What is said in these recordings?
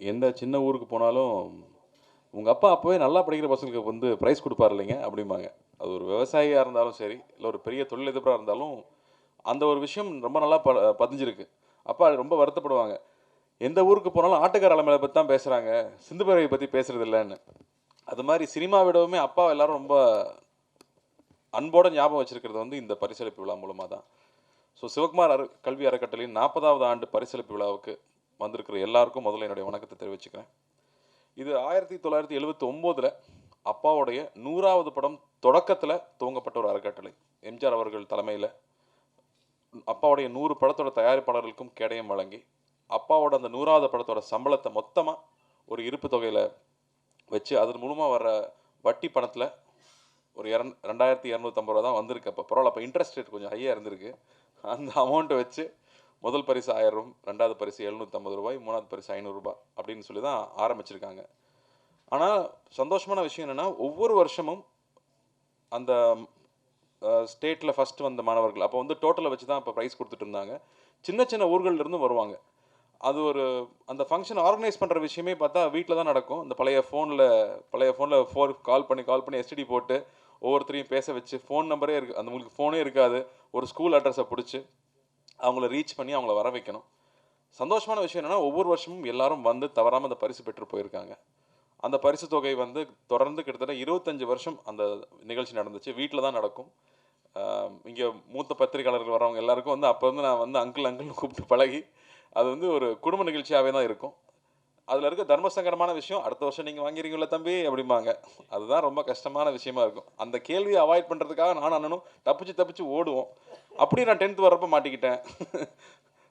எந்த சின்ன ஊருக்கு போனாலும் உங்கள் அப்பா அப்போவே நல்லா படிக்கிற பசங்களுக்கு வந்து ப்ரைஸ் கொடுப்பார் இல்லைங்க? அப்படிம்பாங்க. அது ஒரு விவசாயியாக இருந்தாலும் சரி இல்லை ஒரு பெரிய தொழிலதிபராக இருந்தாலும் அந்த ஒரு விஷயம் ரொம்ப நல்லா ப பதிஞ்சிருக்கு. அப்பா ரொம்ப வருத்தப்படுவாங்க. எந்த ஊருக்கு போனாலும் ஆட்டுக்கார அலமையை பற்றி தான் பேசுகிறாங்க சிந்து பறவை பற்றி பேசுகிறது இல்லைன்னு அது மாதிரி சினிமா விடவுமே அப்பா எல்லாரும் ரொம்ப அன்போட ஞாபகம் வச்சுருக்கிறது வந்து இந்த பரிசளிப்பு விழா மூலமாக தான் ஸோ சிவகுமார் அற கல்வி அறக்கட்டளையின் நாற்பதாவது ஆண்டு பரிசளிப்பு விழாவுக்கு வந்திருக்கிற எல்லாருக்கும் முதல்ல என்னுடைய வணக்கத்தை தெரிவிச்சுக்கிறேன். இது ஆயிரத்தி தொள்ளாயிரத்தி எழுபத்தி ஒம்போதில் அப்பாவுடைய நூறாவது படம் தொடக்கத்தில் துவங்கப்பட்ட ஒரு அறக்கட்டளை. எம்ஜிஆர் அவர்கள் தலைமையில் அப்பாவுடைய நூறு படத்தோட தயாரிப்பாளர்களுக்கும் கேடயம் வழங்கி அப்பாவோட அந்த நூறாவது படத்தோட சம்பளத்தை மொத்தமாக ஒரு இருப்பு தொகையில் வச்சு அதன் மூலமாக வர வட்டி பணத்தில் ஒரு இரண் ரெண்டாயிரத்தி இரநூத்தம்பது ரூபா தான் வந்திருக்கு. அப்போ பரவாயில்ல அப்போ இன்ட்ரெஸ்ட் ரேட் கொஞ்சம் ஹையாக இருந்திருக்கு. அந்த அமௌண்ட்டை வச்சு முதல் பரிசு ஆயிரம் ரெண்டாவது பரிசு எழுநூற்றம்பது ரூபாய் மூணாவது பரிசு ஐநூறுரூபா அப்படின்னு சொல்லி தான் ஆரம்பிச்சிருக்காங்க. ஆனால் சந்தோஷமான விஷயம் என்னென்னா ஒவ்வொரு வருஷமும் அந்த ஸ்டேட்டில் ஃபஸ்ட்டு வந்த மாணவர்கள் அப்போ வந்து டோட்டலை வச்சு தான் இப்போ ப்ரைஸ் கொடுத்துட்டு இருந்தாங்க. சின்ன சின்ன ஊர்கள்லேருந்து வருவாங்க. அது ஒரு அந்த ஃபங்க்ஷன் ஆர்கனைஸ் பண்ணுற விஷயமே பார்த்தா வீட்டில் தான் நடக்கும். இந்த பழைய ஃபோனில் பழைய ஃபோனில் ஃபோர் கால் பண்ணி கால் பண்ணி எஸ்டிடி போட்டு ஒவ்வொருத்தரையும் பேச வச்சு ஃபோன் நம்பரே இருக்கு அந்த உங்களுக்கு ஃபோனே இருக்காது. ஒரு ஸ்கூல் அட்ரஸை பிடிச்சி அவங்கள ரீச் பண்ணி அவங்கள வர வைக்கணும். சந்தோஷமான விஷயம் என்னென்னா ஒவ்வொரு வருஷமும் எல்லாரும் வந்து தவறாமல் அந்த பரிசு பெற்று போயிருக்காங்க. அந்த பரிசு தொகை வந்து தொடர்ந்து கிட்டத்தட்ட இருபத்தஞ்சி வருஷம் அந்த நிகழ்ச்சி நடந்துச்சு. வீட்டில் தான் நடக்கும். இங்கே மூத்த பத்திரிகையாளர்கள் வரவங்க எல்லாருக்கும் வந்து அப்போ வந்து நான் வந்து அங்கிள் அங்கிள்னு கூப்பிட்டு பழகி அது வந்து ஒரு குடும்ப நிகழ்ச்சியாகவே தான் இருக்கும். அதில் இருக்க தர்மசங்கரமான விஷயம் அடுத்த வருஷம் நீங்கள் வாங்கிறீங்களா தம்பி அப்படிம்பாங்க. அதுதான் ரொம்ப கஷ்டமான விஷயமா இருக்கும். அந்த கேள்வியை அவாய்ட் பண்ணுறதுக்காக நானும் அண்ணனும் தப்பிச்சு தப்பிச்சு ஓடுவோம். அப்படி நான் டென்த் வரப்போ மாட்டிக்கிட்டேன்.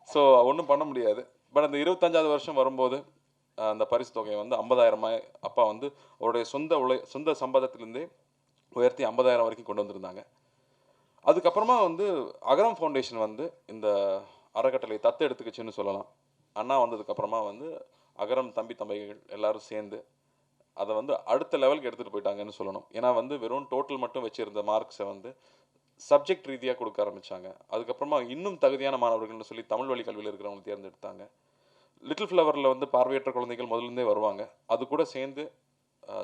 ஸோ ஒன்றும் பண்ண முடியாது. பட் அந்த இருபத்தஞ்சாவது வருஷம் வரும்போது அந்த பரிசு தொகையை வந்து ஐம்பதாயிரமாய் அப்பா வந்து அவருடைய சொந்த உழை சொந்த சம்பாதத்திலேருந்தே உயர்த்தி ஐம்பதாயிரம் வரைக்கும் கொண்டு வந்திருந்தாங்க. அதுக்கப்புறமா வந்து அகரம் ஃபவுண்டேஷன் வந்து இந்த அறக்கட்டளை தத்து எடுத்துக்கிச்சுன்னு சொல்லலாம். அண்ணா வந்ததுக்கப்புறமா வந்து அகரம் தம்பி தம்பிகள் எல்லாரும் சேர்ந்து அதை வந்து அடுத்த லெவலுக்கு எடுத்துகிட்டு போயிட்டாங்கன்னு சொல்லணும். ஏன்னா வந்து வெறும் டோட்டல் மட்டும் வச்சுருந்த மார்க்ஸை வந்து சப்ஜெக்ட் ரீதியாக கொடுக்க ஆரம்பித்தாங்க அதுக்கப்புறமா இன்னும் தகுதியான மாணவர்கள்னு சொல்லி தமிழ் வழி கல்வியில் இருக்கிறவங்க தேர்ந்தெடுத்தாங்க. லிட்டில் ஃப்ளவரில் வந்து பார்வையற்ற குழந்தைகள் முதலேருந்தே வருவாங்க. அது கூட சேர்ந்து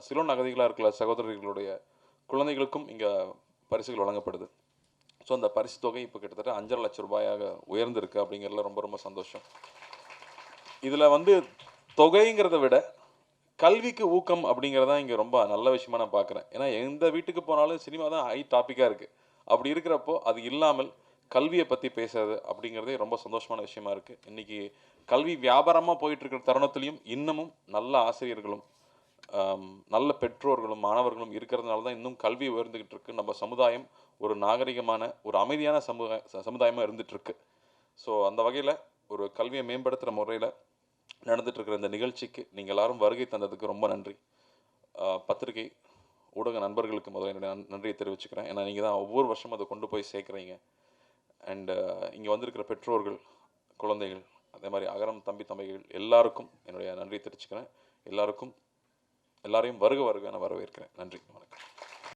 சிலோன் அகதிகளாக இருக்கிற சகோதரர்களுடைய குழந்தைகளுக்கும் இங்கே பரிசுகள் வழங்கப்படுது. ஸோ அந்த பரிசு தொகை இப்போ கிட்டத்தட்ட அஞ்சரை லட்சம் ரூபாயாக உயர்ந்திருக்கு அப்படிங்கிறதுல ரொம்ப ரொம்ப சந்தோஷம். இதில் வந்து தொகைங்கிறத விட கல்விக்கு ஊக்கம் அப்படிங்கிறதா இங்கே ரொம்ப நல்ல விஷயமா நான் பார்க்குறேன் ஏன்னா எந்த வீட்டுக்கு போனாலும் சினிமா தான் ஹை டாப்பிக்காக இருக்குது அப்படி இருக்கிறப்போ அது இல்லாமல் கல்வியை பற்றி பேசுறது அப்படிங்கிறதே ரொம்ப சந்தோஷமான விஷயமா இருக்குது இன்றைக்கி கல்வி வியாபாரமாக போயிட்டுருக்கிற தருணத்துலேயும் தருணத்துலையும் இன்னமும் நல்ல ஆசிரியர்களும் நல்ல பெற்றோர்களும் மாணவர்களும் இருக்கிறதுனால தான் இன்னும் கல்வி உயர்ந்துக்கிட்டு இருக்கு. நம்ம சமுதாயம் ஒரு நாகரிகமான ஒரு அமைதியான சமுதாய ச- இருந்துகிட்ருக்கு ஸோ அந்த வகையில் ஒரு கல்வியை மேம்படுத்துகிற முறையில் நடந்துகிட்ருக்கிற இந்த நிகழ்ச்சிக்கு நீங்கள் எல்லாரும் வருகை தந்ததுக்கு ரொம்ப நன்றி. பத்திரிகை ஊடக நண்பர்களுக்கு முதல்ல என்னுடைய நன்றியை தெரிவிச்சுக்கிறேன். ஏன்னா நீங்கள் தான் ஒவ்வொரு வருஷமும் அதை கொண்டு போய் சேர்க்குறீங்க. அண்டு இங்கே வந்திருக்கிற பெற்றோர்கள் குழந்தைகள் அதே மாதிரி அகரம் தம்பி தம்பிகள் எல்லாருக்கும் என்னுடைய நன்றியை தெரிவிச்சுக்கிறேன். எல்லாருக்கும் எல்லாரையும் வருக வருக நான் வரவேற்கிறேன். நன்றி வணக்கம்.